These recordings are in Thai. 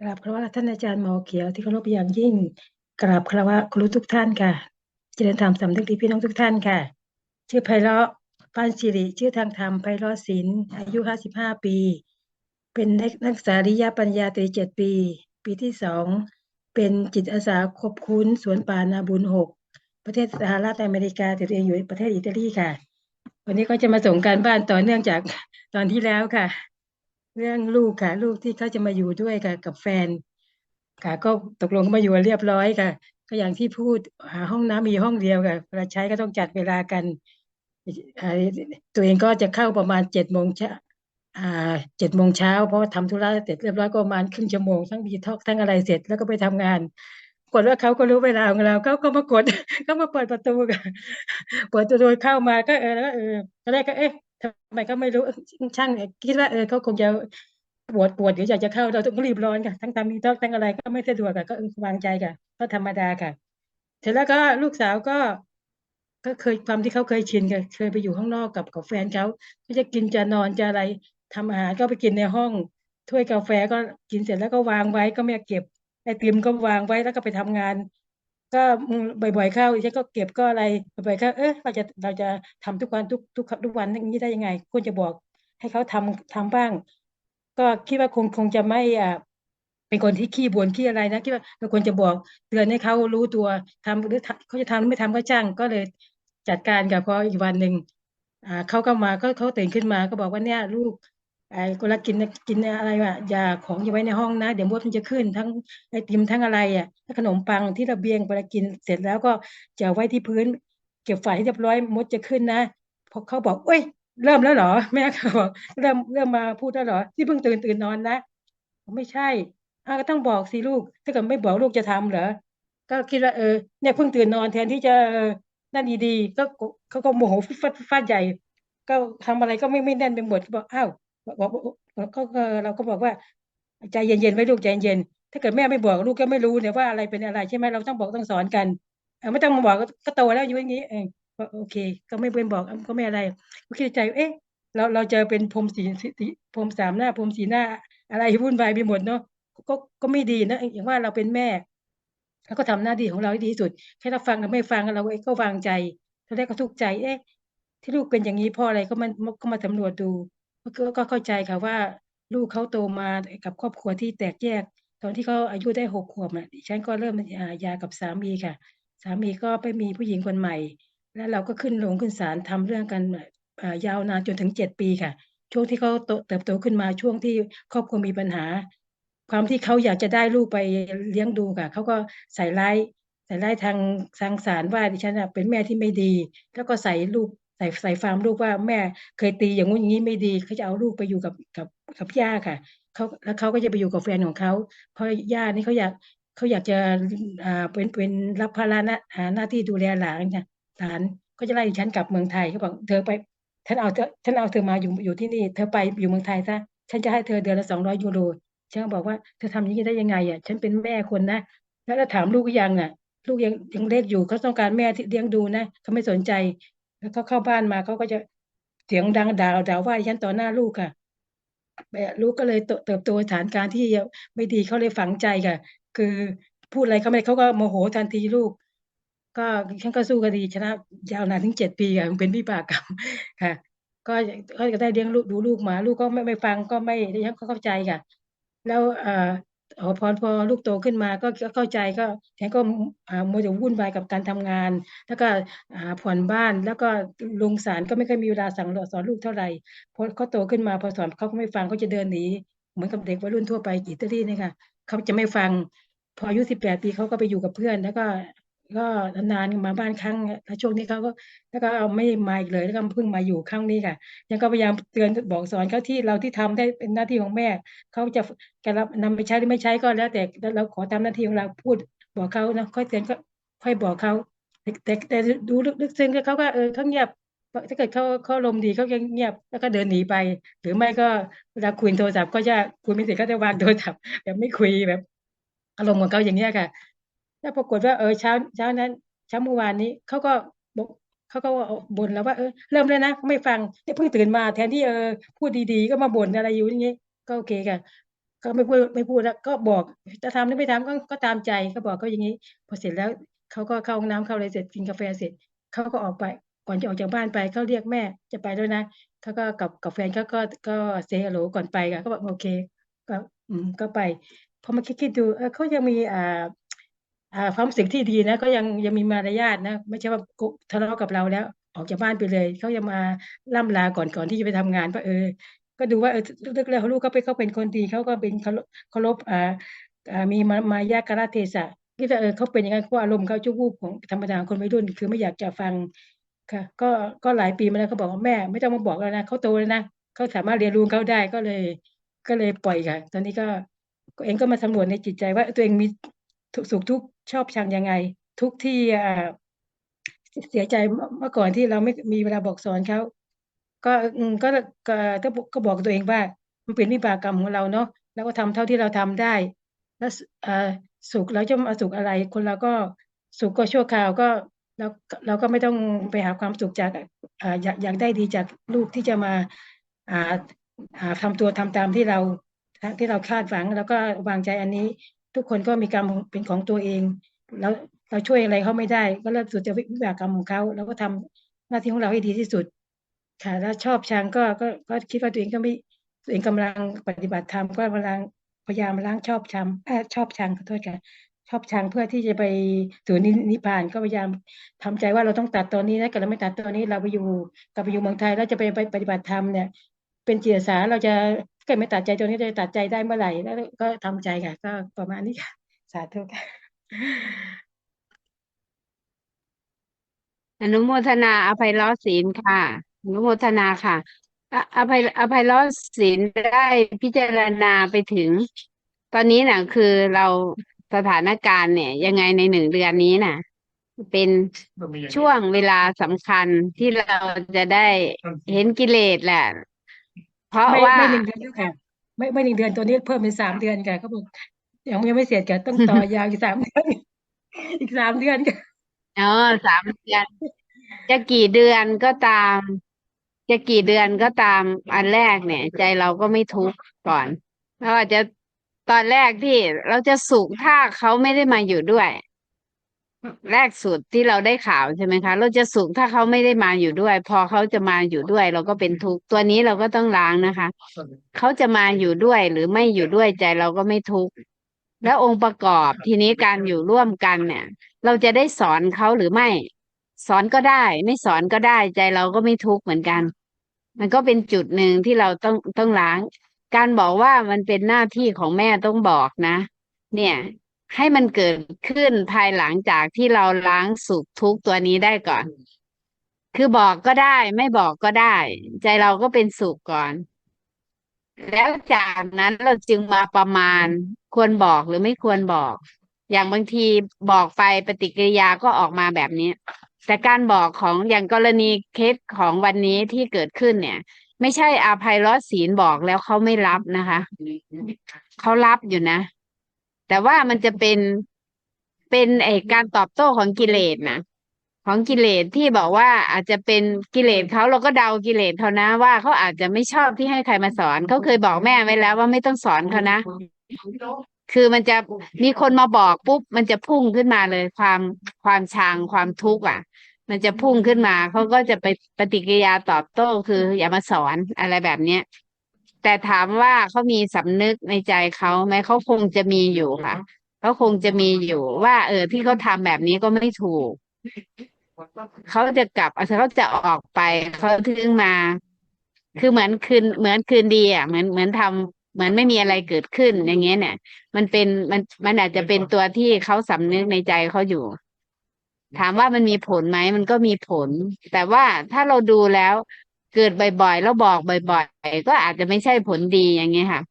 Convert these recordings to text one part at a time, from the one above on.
กราบคารวะท่านอาจารย์หมอเขียวที่เคารพอย่างยิ่งกราบคารวะครูทุกท่านค่ะ เจริญธรรมสำนึกดีพี่น้องทุกท่านค่ะ ชื่อไพเราะปานสิริชื่อทางธรรมไพเราะศิลป์อายุ 55 ปี เป็นนักนักศึกษาริยปัญญาตรีเจ็ดปี ปีที่สองเป็นจิตอาสาคบคุ้นสวนป่านาบุญหกประเทศสหรัฐอเมริกาแต่ตัวเองอยู่ประเทศอิตาลีค่ะ วันนี้ก็จะมาส่งการบ้านต่อเนื่องจากตอนที่แล้วค่ะ เรื่องลูกค่ะ ลูกที่เขาจะมาอยู่ด้วยกับกับแฟน ค่ะ ก็ตกลงมาอยู่เรียบร้อยค่ะ ก็อย่างที่พูดหาห้องน้ำมีห้องเดียวค่ะเวลาใช้ก็ต้องจัดเวลากันตัวเองก็จะเข้าประมาณเจ็ดโมงเช้าเจ็ดโมงเช้าเพราะว่าทำธุระเสร็จเรียบร้อยก็ประมาณครึ่งชั่วโมงทั้งดีท็อกทั้งอะไรเสร็จแล้วก็ไปทำงานกฏว่าเขาก็รู้เวลาของเราเขาก็มากดเขามาเปิดประตูค่ะเปิดประตูเข้ามาก็เออแล้วก็เออตอนแรกก็เอ๊ะำไมก็ไม่รู้ช่างคิดว่าเออเขาคงจะปวดปวดเดี๋ยวอยากจะเข้าเราต้องรีบร้อนค่ะ ทั้งทำดีท็อกทั้งอะไรก็ไม่สะดวกค่ะก็วางใจค่ะ ก็ธรรมดาค่ะ เสร็จแล้วก็ลูกสาวก็ ก็เคยความที่เขาเคยชินกันเคยไปอยู่ข้างนอกกับกับแฟนเขาก็จะกินจะนอนจะอะไรทำอาหารก็ไปกินในห้อง ถ้วยกาแฟก็กินเสร็จแล้วก็วางไว้ก็ไม่เก็บไอติมก็วางไว้แล้วก็ไปทำงาน ก็บ่อยๆเข้าฉันก็เก็บก็อะไรบ่อยๆเข้าเออเราจะเราจะทำทุกวันทุกทุกทุกวันอย่างนี้ได้ยังไงควรจะบอกให้เขาทำทำบ้าง ก็คิดว่าคงคงจะไม่อ่าเป็นคนที่ขี้บ่นขี้อะไรนะคิดว่าเราควรจะบอกเตือนให้เขารู้ตัวทำหรือเขาจะทำหรือไม่ทำก็จ้างก็เลยจัดการกับพออีกวันหนึ่งอ่าเขาก็มาก็เขาตื่นขึ้นมาก็บอกว่าเนี่ยลูก ไอ้คนละกินกินอะไรวะอย่าของอย่าไว้ในห้องนะ เดี๋ยวมดมันจะขึ้นทั้งไอติมทั้งอะไรอะถ้าขนมปังที่ระเบียงเวลากินเสร็จแล้วก็จะไว้ที่พื้น เก็บฝาให้เรียบร้อยมดจะขึ้นนะพอเขาบอกเอ้ย เริ่มแล้วเหรอ แม่เขาบอกเริ่มเริ่มมาพูดแล้วเหรอที่เพิ่งตื่นตื่นนอนนะไม่ใช่อ้าก็ต้องบอกสิลูก ถ้าเกิดไม่บอกลูกจะทำเหรอก็คิดว่าเออเนี่ยเพิ่งตื่นนอนแทนที่จะนั่นดีๆก็เขาก็โมโหฟาดฟาดใหญ่ ก็ทำอะไรก็ไม่ไม่แน่นไปหมดบอกอ้าว บอกก็เราก็บอกว่าใจเย็นๆไว้ลูกใจเย็นถ้าเกิดแม่ไม่บอกลูกก็ไม่รู้เนี่ยว่าอะไรเป็นอะไรใช่ไหมเราต้องบอกต้องสอนกันไม่ต้องมาบอกก็โตแล้วอยู่อย่างนี้เองโอเค ก็ไม่เป็นบอกก็ไม่อะไรก็คิดใจเอ๊ะเราเราเจะเป็นพรมสีสีพรมสามหน้าพรมสีหน้า อะไรวุ่นวายไปหมดเนาะก็ก็ไม่ดีนะอย่างว่าเราเป็นแม่เราก็ทำหน้าที่ของเราให้ดีที่สุดแค่เราฟังเราไม่ฟังเราเองก็วางใจตอนแรกก็ทุกข์ใจ เอ๊ะ ที่ลูกเป็นอย่างนี้พราะอะไรก็มันก็มาสำรวจดู ก็ก็เข้าใจค่ะว่าลูกเขาโตมากับครอบครัวที่แตกแยก ตอนที่เขาอายุได้หกขวบอะดิฉันก็เริ่มยากับสามีค่ะ สามีก็ไปมีผู้หญิงคนใหม่ แล้วเราก็ขึ้นลงขึ้นศาลทำเรื่องกันยาวนานจนถึงเจ็ดปีค่ะ ช่วงที่เขาเติบโตขึ้นมาช่วงที่ครอบครัวมีปัญหา ความที่เขาอยากจะได้ลูกไปเลี้ยงดูค่ะเขาก็ใส่ร้ายใส่ร้ายทางทางศาลว่าดิฉันเป็นแม่ที่ไม่ดี แล้วก็ใส่ลูก ใส่ใส่ฟาร์มลูกว่าแม่เคยตีอย่างงู้นอย่างนี้ไม่ดีเขาจะเอาลูกไปอยู่กับกับกับย่าค่ะเขาแล้วเขาก็จะไปอยู่กับแฟนของเขาเพราะย่านี่เขาอยากเขาอยากจะอ่าเป็นเป็นรับภาระหน้าหน้าที่ดูแลหลานค่ะหลานก็จะไล่ฉันกลับเมืองไทยเขาบอกเธอไปฉันเอาเธอฉันเอาเธอมาอยู่อยู่ที่นี่ เธอไปอยู่เมืองไทยซะฉันจะให้เธอเดือนละสองร้อยยูโรฉันบอกว่าเธอทำอย่างนี้ได้ยังไงอะฉันเป็นแม่คนนะแล้วถามลูกยังอะ ลูกยังยังเล็กอยู่เขาต้องการแม่ที่เลี้ยงดูนะเขาไม่สนใจ แล้วเขาเข้าบ้านมาเขาก็จะเสียงดังด่าด่าว่าฉันต่อหน้าลูกค่ะลูกก็เลยเติบโตฐานการที่ไม่ดีเขาเลยฝังใจค่ะ คือพูดอะไรเขาไม่เขาก็โมโหทันทีลูก ก็ฉันก็สู้คดีชนะยาวนานถึงเจ็ดปีค่ะเป็นวิบากกรรมค่ะ ก็ก็จะได้เลี้ยงลูกดูลูกมา ลูกก็ไม่ไม่ฟังก็ไม่ฉันก็เข้าใจค่ะ แล้วเอ่อ พอพอลูกโตขึ้นมาก็เข้าใจก็แทนก็มัวแต่วุ่นวายกับการทำงาน แล้วก็ผ่อนบ้านแล้วก็ลงสารก็ไม่ค่อยมีเวลาสั่งสอนลูกเท่าไหร่พอเขาโตขึ้นมาพอสอนเขาก็ไม่ฟังเขาจะเดินหนีเหมือนกับเด็กวัยรุ่นทั่วไปอิตาลีนี่ค่ะเขาจะไม่ฟัง พออายุสิบแปดปีเขาก็ไปอยู่กับเพื่อน แล้วก็ ก็นานมาบ้านครั้งแล้วช่วงนี้เขาก็แล้วก็ไม่มาอีกเลยแล้วก็เพิ่งมาอยู่ครั้งนี้ค่ะ ยังก็พยายามเตือนบอกสอนเขาที่เราที่ทำได้เป็นหน้าที่ของแม่เขาจะจะรับนำไปใช้หรือไม่ใช้ก็แล้ว แต่เราขอทำหน้าที่ของเราพูดบอกเขานะค่อยเตือนก็ค่อยบอกเขาแต่แต่ดูลึกซึ้งเขาก็เออเขาเงียบถ้าเกิดเขาเขาลมดีเขายังเงียบแล้วก็เดินหนีไป หรือไม่ก็เวลาคุยโทรศัพท์ก็จะคุยไม่เสร็จก็จะวางโทรศัพท์แบบไม่คุยแบบอารมณ์ของเขาอย่างเงี้ยค่ะ แล้วปรากฏว่าเออเช้าเช้านั้น เช้าเมื่อวานนี้เขาก็บอกเขาก็บ่นแล้วว่าเออเริ่มเลยนะไม่ฟังเนี่ยเพิ่งตื่นมาแทนที่เออพูดดีๆ ก็มาบ่นอะไรอยู่อย่างเงี้ก็โอเคค่ะก็ไม่พูดไม่พูดแล้วก็บอกจะทำหรือไม่ทำก็ก็ตามใจก็บอกเขาอย่างนี้ พอเสร็จแล้วเขาก็เข้าห้องน้ำเข้าอะไรเสร็จกินกาแฟเสร็จเขาก็ออกไปก่อนจะออกจากบ้านไปเขาเรียกแม่จะไปแล้วนะเขาก็กับกับแฟนเขาก็ก็เซฮัลโหลก่อนไปค่ะเขาบอกโอเค ก็อืมก็ไปพอมาคิดคิดดูเออเขายังมีอ่า ความรู้สึกที่ดีนะก็ยังยังมีมารยาทนะ ไม่ใช่ว่ากุทะเลาะกับเราแล้ว ออกจากบ้านไปเลยเขายังมาล่ำลาก่อนก่อนที่จะไปทำงานว่าเออ ก็ดูว่าเออลึกๆแล้วลูกเขาเป็นเขาเป็นคนดีเขาก็เป็นเคารพเคารพอ่ามีมามารยาทกาเทศะคิดว่เออเขาเป็นอย่างนั้นเพราะอารมณ์เขาจุกวูบของธรรมดาคนวัยรุ่น คือไม่อยากจะฟังค่ะ ก็ก็หลายปีมาแล้วเขาบอกว่าแม่ ไม่ต้องมาบอกแล้วนะเขาโตแล้วนะเขาสามารถเรียนรู้เขาได้ก็เลย ก็เลยปล่อยค่ะ ตอนนี้ก็เองก็มาสำรวจในจิตใจว่าตัวเองมีทุกสุขทุกข์ ชอบชังยังไง ทุกที่อ่าเสียใจเมื่อก่อนที่เราไม่มีเวลาบอกสอนเขาก็ก็ก็ก็ก็บอกตัวเองว่า มันเป็นวิบากกรรมของเราเนาะแล้วก็ทำเท่าที่เราทำได้ แล้วสุขเราจะมาสุขอะไร คนเราก็สุขก็ชั่วคราวก็เราเราก็ไม่ต้องไปหาความสุขจากอยากอยากได้ดีจากลูกที่จะมาอ่าอ่าทำตัวทำตามที่เราที่เราคาดหวัง แล้วก็วางใจอันนี้ ทุกคนก็มีกรรมเป็นของตัวเอง แล้วเราช่วยอะไรเขาไม่ได้ ก็เริ่มสุดจะวิบากกรรมของเขาแล้วก็ทำหน้าที่ของเราให้ดีที่สุด ค่ะแล้วชอบชังก็ก็ก็คิดว่าตัวเองก็ไม่ตัวเองกำลังปฏิบัติธรรมก็กำลังพยายามล้างชอบชังเออชอบชังขอโทษค่ะชอบชังเพื่อที่จะไปสู่นิพพานก็พยายามทำใจว่าเราต้องตัดตอนนี้นะแต่เราไม่ตัดตอนนี้เราไปอยู่กลับไปอยู่เมืองไทยแล้วจะไปไปปฏิบัติธรรมเนี่ย เป็นจิตอาสาเราจะเกิดไม่ตัดใจตรงนี้จะตัดใจได้เมื่อไหร่แล้วก็ทำใจค่ะ ก็ประมาณนี้ค่ะ สาธุค่ะอนุโมทนาอภัยรอศีลค่ะ อนุโมทนาค่ะอะอภัยอภัยรอศีลได้พิจารณาไปถึง ตอนนี้น่ะ คือเราสถานการณ์เนี่ย ยังไงในหนึ่งเดือนนี้น่ะ เป็นช่วงเวลาสำคัญที่เราจะได้เห็นกิเลสแหละ เพราะไม่ว่า ไม่หนึ่งเดือนแล้วค่ะ ไม่ไม่หนึ่งเดือนตัวนี้เพิ่มเป็นสามเดือนค่ะเขาบอกยังยังไม่เสร็จค่ะต้องต่อยาวอีกสามเดือน อีกสามเดือนค่ะอ๋อสามเดือน จะกี่เดือนก็ตาม จะกี่เดือนก็ตามอันแรกเนี่ย ใจเราก็ไม่ทุกข์ก่อนเราอาจจะตอนแรกที่เราจะสุขถ้าเขาไม่ได้มาอยู่ด้วย แรกสุดที่เราได้ข่าวใช่ไหมคะ เราจะสุขถ้าเขาไม่ได้มาอยู่ด้วย พอเขาจะมาอยู่ด้วย เราก็เป็นทุกข์ตัวนี้เราก็ต้องล้างนะคะ เขาจะมาอยู่ด้วยหรือไม่อยู่ด้วยใจเราก็ไม่ทุกข์แล้วองค์ประกอบทีนี้การอยู่ร่วมกันเนี่ย เราจะได้สอนเขาหรือไม่ สอนก็ได้ ไม่สอนก็ได้ใจเราก็ไม่ทุกข์เหมือนกัน มันก็เป็นจุดหนึ่งที่เราต้องต้องล้าง การบอกว่ามันเป็นหน้าที่ของแม่ต้องบอกนะ เนี่ย ให้มันเกิดขึ้นภายหลังจากที่เราล้างสุขทุกตัวนี้ได้ก่อน คือบอกก็ได้ ไม่บอกก็ได้ ใจเราก็เป็นสุขก่อน แล้วจากนั้นเราจึงมาประมาณควรบอกหรือไม่ควรบอก อย่างบางทีบอกไปปฏิกิริยาก็ออกมาแบบนี้ แต่การบอกของอย่างกรณีเคสของวันนี้ที่เกิดขึ้นเนี่ยไม่ใช่อาภัยรอดศีลบอกแล้วเขาไม่รับนะคะ เขารับอยู่นะ แต่ว่ามันจะเป็นเป็นไอการตอบโต้ของกิเลสนะของกิเลสที่บอกว่าอาจจะเป็นกิเลสเขาเราก็เดากิเลสเขานะว่าเขาอาจจะไม่ชอบที่ให้ใครมาสอนเขาเคยบอกแม่ไว้แล้วว่าไม่ต้องสอนเขานะ คือมันจะมีคนมาบอกปุ๊บมันจะพุ่งขึ้นมาเลย ความความชังความทุกข์อะ มันจะพุ่งขึ้นมาเขาก็จะไปปฏิกิริยาตอบโต้คืออย่ามาสอนอะไรแบบเนี้ย แต่ถามว่าเขามีสำนึกในใจเขาไหมเขาคงจะมีอยู่ค่ะเขาคงจะมีอยู่ว่า เออ ที่เขาทำแบบนี้ก็ไม่ถูก เขาจะกลับเขาจะออกไปเขาถึงมา คือเหมือนคืนเหมือนคืนดีอะเหมือนเหมือนทำเหมือนไม่มีอะไรเกิดขึ้นอย่างเงี้ยเนี่ย มันเป็นมันมันอาจจะเป็นตัวที่เขาสำนึกในใจเขาอยู่ ถามว่ามันมีผลไหมมันก็มีผล แต่ว่าถ้าเราดูแล้ว เกิดบ่อยๆ แล้วบอกบ่อยๆ ก็อาจจะไม่ใช่ผลดีอย่างเงี้ยค่ะ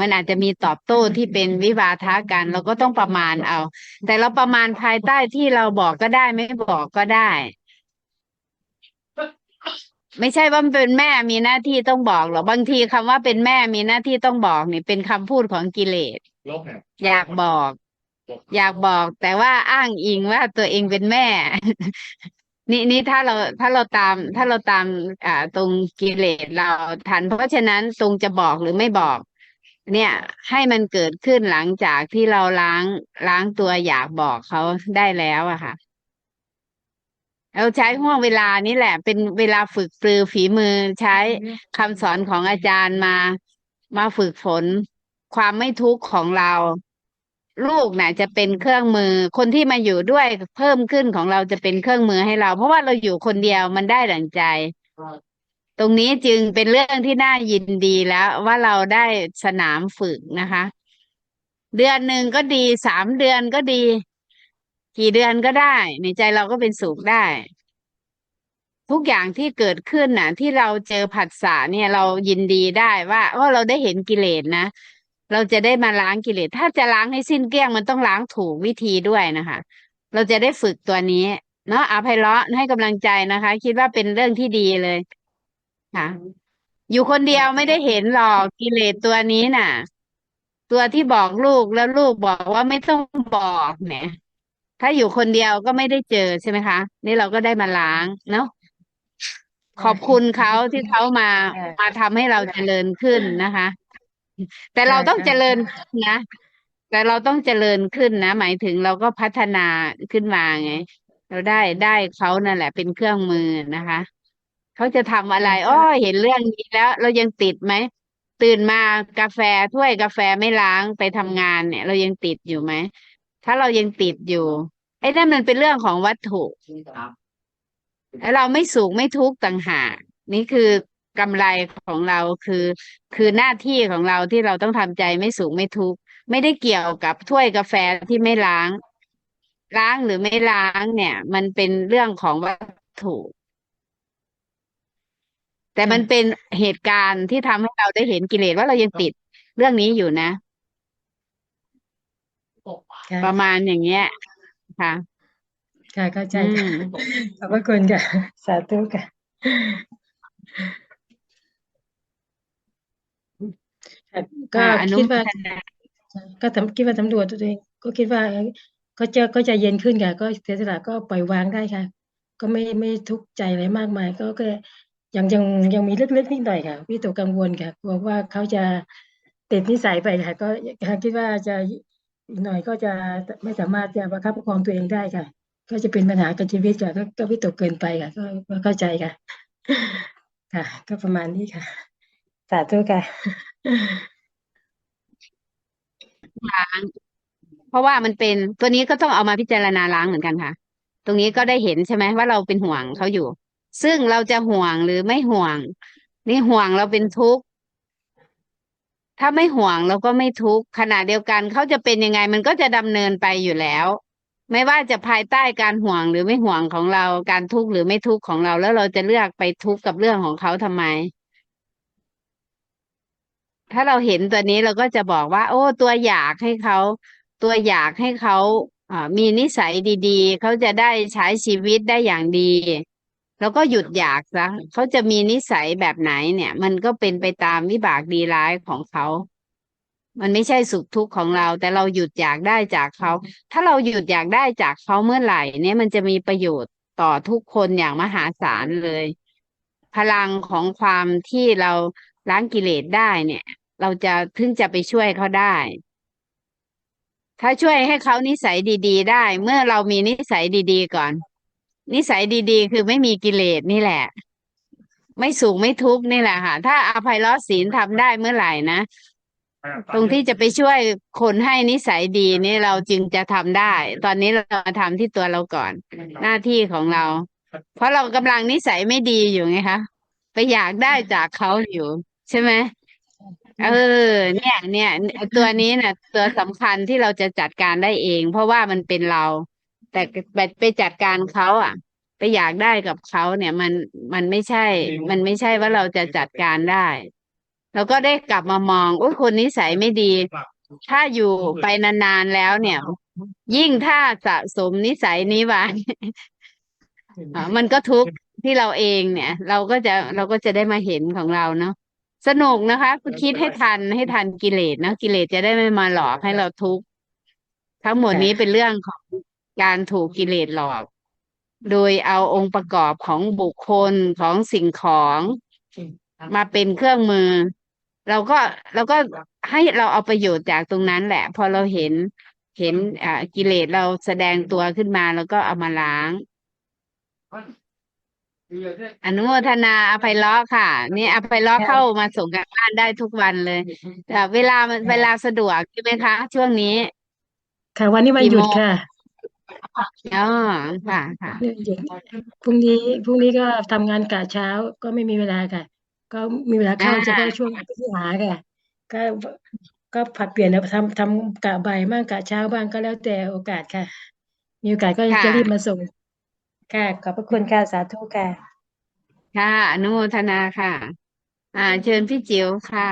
มันอาจจะมีตอบโต้ที่เป็นวิวาทะกันเราก็ต้องประมาณเอา แต่เราประมาณภายใต้ที่เราบอกก็ได้ไม่บอกก็ได้ ไม่ใช่ว่าเป็นแม่มีหน้าที่ต้องบอกหรอกบางทีคำว่าเป็นแม่มีหน้าที่ต้องบอกนี่เป็นคำพูดของกิเลสอยากบอก อยากบอกแต่ว่าอ้างอิงว่าตัวเองเป็นแม่ นี่นี่ถ้าเราถ้าเราตามถ้าเราตามอ่าตรงกิเลสเราทัน เพราะฉะนั้นตรงจะบอกหรือไม่บอก เนี่ยให้มันเกิดขึ้นหลังจากที่เราล้างล้างตัวอยากบอกเขาได้แล้วอะค่ะเราใช้ห่วงเวลานี้แหละ เป็นเวลาฝึกปรือฝีมือใช้คำสอนของอาจารย์มา มาฝึกฝนความไม่ทุกข์ของเรา ลูกน่ะจะเป็นเครื่องมือ คนที่มาอยู่ด้วยเพิ่มขึ้นของเราจะเป็นเครื่องมือให้เรา เพราะว่าเราอยู่คนเดียวมันได้ดังใจ ตรงนี้จึงเป็นเรื่องที่น่ายินดีแล้ว ว่าเราได้สนามฝึกนะคะ เดือนหนึ่งก็ดีสามเดือนก็ดี กี่เดือนก็ได้ ในใจเราก็เป็นสุขได้ ทุกอย่างที่เกิดขึ้นน่ะ ที่เราเจอผัสสะเนี่ยเรายินดีได้ว่าโอ้เราได้เห็นกิเลสนะ เราจะได้มาล้างกิเลส ถ้าจะล้างให้สิ้นเกลี้ยงมันต้องล้างถูกวิธีด้วยนะคะ เราจะได้ฝึกตัวนี้ เนาะอภัยเลาะให้กำลังใจนะคะ คิดว่าเป็นเรื่องที่ดีเลยค่ะ อยู่คนเดียวไม่ได้เห็นหรอกกิเลสตัวนี้น่ะ ตัวที่บอกลูกแล้วลูกบอกว่าไม่ต้องบอกเนี่ย ถ้าอยู่คนเดียวก็ไม่ได้เจอใช่ไหมคะ นี่เราก็ได้มาล้างเนาะขอบคุณเขาที่เขามามาทำให้เราเจริญขึ้นนะคะ แต่เราต้องเจริญนะแต่เราต้องเจริญขึ้นนะ หมายถึงเราก็พัฒนาขึ้นมาไง เราได้ได้เขานั่นแหละ เป็นเครื่องมือนะคะ เขาจะทำอะไรอ้อเห็นเรื่องนี้แล้ว เรายังติดไหมตื่นมากาแฟถ้วยกาแฟไม่ล้างไปทำงานเนี่ย เรายังติดอยู่ไหมถ้าเรายังติดอยู่ไอ้นั่นมันเป็นเรื่องของวัตถุแล้วเราไม่สุขไม่ทุกข์ต่างหากนี่คือ กำไรของเราคือ คือหน้าที่ของเราที่เราต้องทำใจไม่สุขไม่ทุกข์ไม่ได้เกี่ยวกับถ้วยกาแฟที่ไม่ล้าง ล้างหรือไม่ล้างเนี่ย มันเป็นเรื่องของวัตถุ แต่มันเป็นเหตุการณ์ที่ทำให้เราได้เห็นกิเลสว่าเรายังติดเรื่องนี้อยู่นะค่ะประมาณอย่างเงี้ยค่ะค่ะเข้าใจอืค่ะมขอบพระคุณค่ะ สาธุค่ะค่ะ ก็อ่าอนุคิดโมว่าทนาก็ทำคิดว่าสำรวจตัวเอง ก็คิดว่าเอ่อก็จะก็จะเย็นขึ้นค่ะก็เสียสละก็ปล่อยวางได้ค่ะ ก็ไม่ไม่ทุกข์ใจอะไรมากมาย ก็ก็ยังยังยังมีลึกๆนิดหน่อยค่ะวิตกกังวลค่ะกลัวว่าเขาจะติดนิสัยไปค่ะ ก็คิดว่าจะอีกหน่อยก็จะไม่สามารถจะประคับประคองตัวเองได้ค่ะ ก็จะเป็นปัญหากับชีวิตค่ะก็ก็วิตกเกินไปค่ะ ก็ก็เข้าใจค่ะ ค่ะ ก็ประมาณนี้ค่ะ สาธุค่ะ ล้าง เพราะว่ามันเป็นตัวนี้ก็ต้องเอามาพิจารณาล้างเหมือนกันค่ะ ตรงนี้ก็ได้เห็นใช่ไหมว่าเราเป็นห่วงเขาอยู่ ซึ่งเราจะห่วงหรือไม่ห่วง นี่ห่วงเราเป็นทุกข์ถ้าไม่ห่วงเราก็ไม่ทุกข์ขณะเดียวกันเขาจะเป็นยังไง มันก็จะดำเนินไปอยู่แล้ว ไม่ว่าจะภายใต้การห่วงหรือไม่ห่วงของเราการทุกข์หรือไม่ทุกข์ของเรา แล้วเราจะเลือกไปทุกข์กับเรื่องของเขาทำไม ถ้าเราเห็นตัวนี้เราก็จะบอกว่า โอ้ ตัวอยากให้เขา ตัวอยากให้เขาอ่ามีนิสัยดี ๆ เขาจะได้ใช้ชีวิตได้อย่างดี แล้วก็หยุดอยากซะเขาจะมีนิสัยแบบไหนเนี่ย มันก็เป็นไปตามวิบากดีร้ายของเขา มันไม่ใช่สุขทุกข์ของเรา แต่เราหยุดอยากได้จากเขา ถ้าเราหยุดอยากได้จากเขาเมื่อไหร่เนี่ยมันจะมีประโยชน์ต่อทุกคนอย่างมหาศาลเลย พลังของความที่เราล้างกิเลสได้เนี่ย เราจะถึงจะไปช่วยเขาได้ ถ้าช่วยให้เขานิสัยดี ๆ ได้ เมื่อเรามีนิสัยดี ๆ ก่อน นิสัยดี ๆ คือไม่มีกิเลสนี่แหละ ไม่สุขไม่ทุกข์นี่แหละค่ะ ถ้าอภัยรอศีลทำได้เมื่อไหร่นะตรงที่จะไปช่วยคนให้นิสัยดีนี่เราจึงจะทำได้ ตอนนี้เรามาทำที่ตัวเราก่อน หน้าที่ของเรา เพราะเรากำลังนิสัยไม่ดีอยู่ไงคะไปอยากได้จากเขาอยู่ ใช่ไหม เออ เนี่ย เนี่ย ตัวนี้น่ะ ตัวสำคัญที่เราจะจัดการได้เอง เพราะว่ามันเป็นเรา แต่ไปไปจัดการเขาอะ ไปอยากได้กับเขาเนี่ยมันมันไม่ใช่ มันไม่ใช่ว่าเราจะจัดการได้เราก็ได้กลับมามองโอ้ยคนนิสัยไม่ดี ถ้าอยู่ไปนานๆแล้วเนี่ย ยิ่งถ้าสะสมนิสัยนี้ไว้อ่ามันก็ทุกข์ที่เราเองเนี่ย เราก็จะเราก็จะได้มาเห็นของเราเนาะ สนุกนะคะ คุณคิดให้ทันให้ทันกิเลสนะกิเลสจะได้ไม่มาหลอกให้เราทุกข์ทั้งหมดนี้เป็นเรื่องของการถูกกิเลสหลอก โดยเอาองค์ประกอบของบุคคลของสิ่งของมาเป็นเครื่องมือ เราก็เราก็ให้เราเอาประโยชน์จากตรงนั้นแหละ พอเราเห็นเห็นอ่ากิเลสเราแสดงตัวขึ้นมาแล้วก็เอามาล้าง อนุโมทนาอภัยเลาะค่ะ นี่อภัยเลาะค่ะเข้ามาส่งกันบ้านได้ทุกวันเลยแต่เวลามันเวลาสะดวกใช่ไหมคะ ช่วงนี้ ค่ะ วันนี้วันหยุดกี่โมงค่ะอ๋อค่ะค่ะวันหยุดพรุ่งนี้พรุ่งนี้ก็ทำงานกะเช้าก็ไม่มีเวลาค่ะ ก็มีเวลาเข้าอ่าเฉพาะช่วงอภิสิหาค่ะ ก็ก็ผัดเปลี่ยนนะทำทำกะบ่ายบ้างกะเช้าบ้างก็แล้วแต่โอกาสค่ะ มีโอกาสก็ค่ะจะรีบมาส่ง ค่ะ ขอบพระคุณค่ะ สาธุค่ะ ค่ะอนุโมทนาค่ะ อ่า เชิญพี่จิ๋วค่ะ